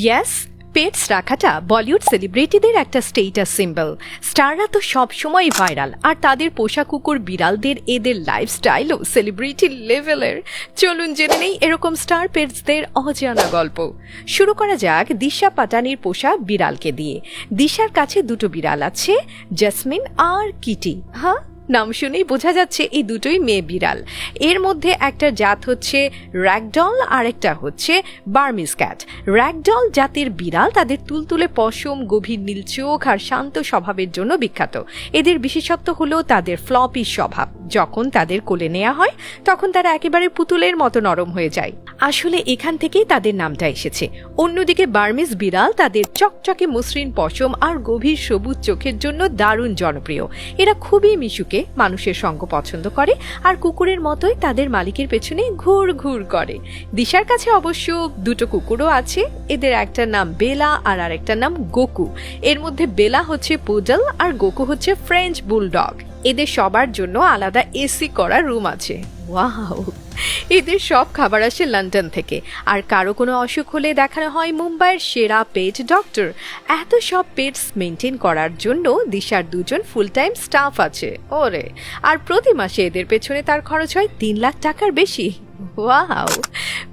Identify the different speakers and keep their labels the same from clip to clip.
Speaker 1: ইয়াস pets রাখাটা বলিউড সেলিব্রিটিদের একটা status symbol স্টাররা তো সবসময় ভাইরাল আর তাদের পোষা কুকুর বিড়ালদের, এদের লাইফস্টাইলও সেলিব্রিটি লেভেলের চলুন জেনে নেই এরকম স্টার পেটসদের অজানা গল্প। শুরু করা যাক দিশা পাটানির পোষা বিড়ালকে দিয়ে। দিশার কাছে দুটো বিড়াল আছে জেসমিন আর কিটি হ্যাঁ? নাম শুনেই বোঝা যাচ্ছে এই দুটোই মেয়ে বিড়াল। এর মধ্যে একটা জাত হচ্ছে র্যাকডল আর একটা হচ্ছে বার্মিস ক্যাট র্যাকডল জাতের বিড়াল তাদের তুলতুলে পশম, গভীর নীল চোখ আর শান্ত স্বভাবের জন্য বিখ্যাত। এদের বিশেষত্ব হলো তাদের ফ্লপি স্বভাব। যখন তাদের কোলে নেওয়া হয়, তখন তারা একেবারে পুতুলের মতো নরম হয়ে যায়। আসলে এখান থেকেই তাদের নামটা এসেছে। অন্যদিকে বার্মিস বিড়াল তাদের চকচকে মসৃণ পশম আর গভীর সবুজ চোখের জন্য দারুণ জনপ্রিয়। এরা খুবই মিশুকে, মানুষের সঙ্গ পছন্দ করে আর কুকুরের মতোই তাদের মালিকের পেছনে ঘুর ঘুর করে। দিশার কাছে অবশ্য দুটো কুকুরও আছে, এদের একটার নাম বেলা আর আরেকটার নাম গোকু। এর মধ্যে বেলা হচ্ছে পুডল আর গোকু হচ্ছে ফ্রেঞ্চ বুলডগ। এদের সবার জন্য আলাদা এসি করা রুম আছে। এদের সব খাবার আসে লন্ডন থেকে। আর কারও কোনো অসুখ হলে দেখানো হয় মুম্বাইয়ের সেরা পেট ডক্টর। এত সব পেটস মেনটেন করার জন্য দিশার দুজন ফুল টাইম স্টাফ আছে। ওরে! আর প্রতি মাসে এদের পেছনে তার খরচ হয় তিন লাখ টাকার বেশি। ওয়াও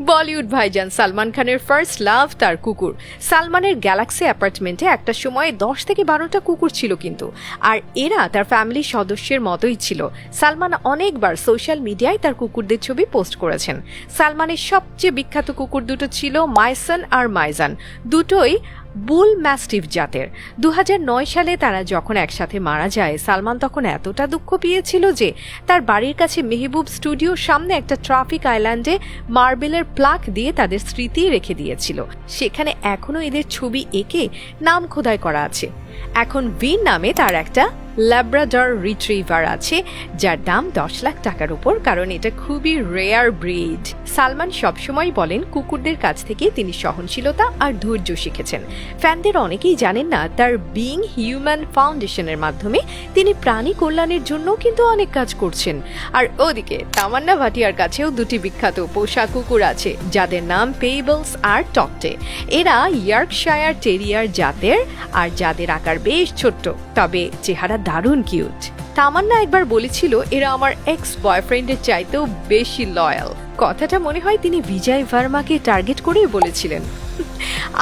Speaker 1: বলিউড ভাইজান সালমান খানের ফার্স্ট লাভ তার কুকুর। সালমানের গ্যালাক্সি অ্যাপার্টমেন্টে একটা সময়ে দশ থেকে বারোটা কুকুর ছিল কিন্তু। আর এরা তার ফ্যামিলির সদস্যের মতোই ছিল। সালমান অনেকবার সোশ্যাল মিডিয়ায় তার কুকুরদের ছবি পোস্ট করেছেন। সালমানের সবচেয়ে বিখ্যাত কুকুর দুটো ছিল মাইসন আর মাইজান। দুটোই বুল ম্যাস্টিভ জাতের। দু হাজার নয় সালে তারা যখন একসাথে মারা যায়, সালমান তখন এতটা দুঃখ পেয়েছিল যে তার বাড়ির কাছে মেহবুব স্টুডিওর সামনে একটা ট্রাফিক আইল্যান্ডে মার্বেলের প্লাক দিয়ে তাদের স্মৃতি রেখে দিয়েছিল। সেখানে এখনও এদের ছবি এঁকে নাম খোদাই করা আছে। এখন ভিন নামে তার একটা ল্যাব্রাডর রিট্রিভার আছে, যার দাম দশ লাখ টাকার উপর, কারণ এটা খুবই রেয়ার ব্রিড সালমান সবসময় বলেন, কুকুরদের কাছ থেকে তিনি সহনশীলতা আর ধৈর্য শিখেছেন। ফ্যানদের অনেকেই জানেন না, তার বিং হিউম্যান ফাউন্ডেশনের মাধ্যমে তিনি প্রাণী কল্যাণের জন্য কিন্তু অনেক কাজ করছেন। আর ওদিকে, তামান্না ভাটিয়ার কাছেও দুটি বিখ্যাত পোষা কুকুর আছে, যাদের নাম পেইবলস আর টকটে এরা ইয়র্কশায়ার টেরিয়ার জাতের, আর যাদের আকার বেশ ছোট্ট, তবে চেহারা দারুণ কিউট। তামান্না একবার বলেছিল, এরা আমার এক্স বয়ফ্রেন্ডের চাইতেও বেশি লয়াল কথাটা মনে হয় তিনি বিজয় ভার্মাকে টার্গেট করেই বলেছিলেন।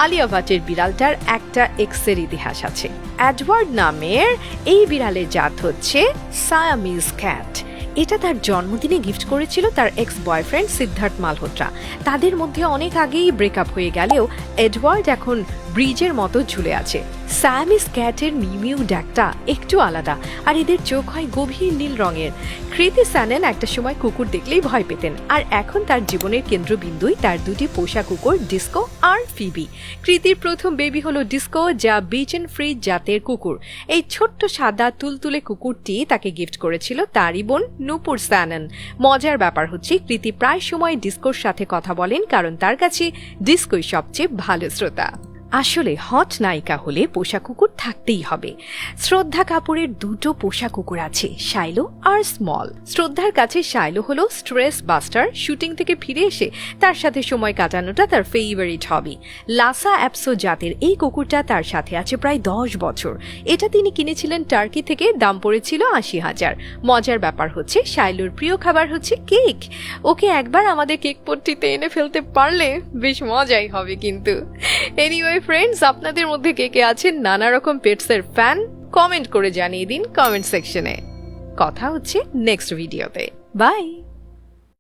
Speaker 1: আলিয়া ভাটের বিড়ালটার একটা এক্সের ইতিহাস আছে। অ্যাডওয়ার্ড নামের এই বিড়ালের জাত হচ্ছে সায়ামিজ ক্যাট এটা তার জন্মদিনে গিফট করেছিল তার এক্স বয়ফ্রেন্ড সিদ্ধার্থ মালহোত্রা। তাদের মধ্যে অনেক আগেই ব্রেকআপ হয়ে গেলেও এডওয়ার্ড এখন ব্রিজের মতো ঝুলে আছে। স্যামিস ক্যাটের মিমিউ ডাকটা একটু আলাদা, আর এদের চোখ হয় গভীর নীল রঙের। কৃতি স্যানেন একটা সময় কুকুর দেখলেই ভয় পেতেন, আর এখন তার জীবনের কেন্দ্রবিন্দুই তার দুটি পোষা কুকুর, ডিস্কো আর ফিবি। কৃতির প্রথম বেবি হলো ডিস্কো, যা বিচেন ফ্রি জাতের কুকুর। এই ছোট্ট সাদা তুলতুলে কুকুরটি তাকে গিফট করেছিল তারই বোন নূপুর স্যানন মজার ব্যাপার হচ্ছে, কৃতি প্রায় সময় ডিস্কোর সাথে কথা বলেন, কারণ তার কাছে ডিস্কোই সবচেয়ে ভালো শ্রোতা। আসলে হট নায়িকা হলে পোষা কুকুর থাকতেই হবে। শ্রদ্ধা কাপুরের দুটো পোষা কুকুর আছে, শাইলো আর স্মল। শ্রদ্ধার কাছে শাইলো হলো স্ট্রেস বাস্টার, শুটিং থেকে ফিরে এসে তার সাথে সময় কাটানোটা তার ফেভারিট হবি লাসা অ্যাপসো জাতের এই কুকুরটা তার সাথে আছে প্রায় দশ বছর। এটা তিনি কিনেছিলেন টার্কি থেকে, দাম পড়েছিল আশি হাজার। মজার ব্যাপার হচ্ছে, শাইলোর প্রিয় খাবার হচ্ছে কেক। ওকে একবার আমাদের কেক পট্টিতে এনে ফেলতে পারলে বেশ মজাই হবে কিন্তু। এনিওয়ে ফ্রেন্ডস আপনাদের মধ্যে কে কে আছেন নানা রকম পেটসের ফ্যান কমেন্ট করে জানিয়ে দিন কমেন্ট সেকশনে কথা হচ্ছে নেক্সট ভিডিওতে বাই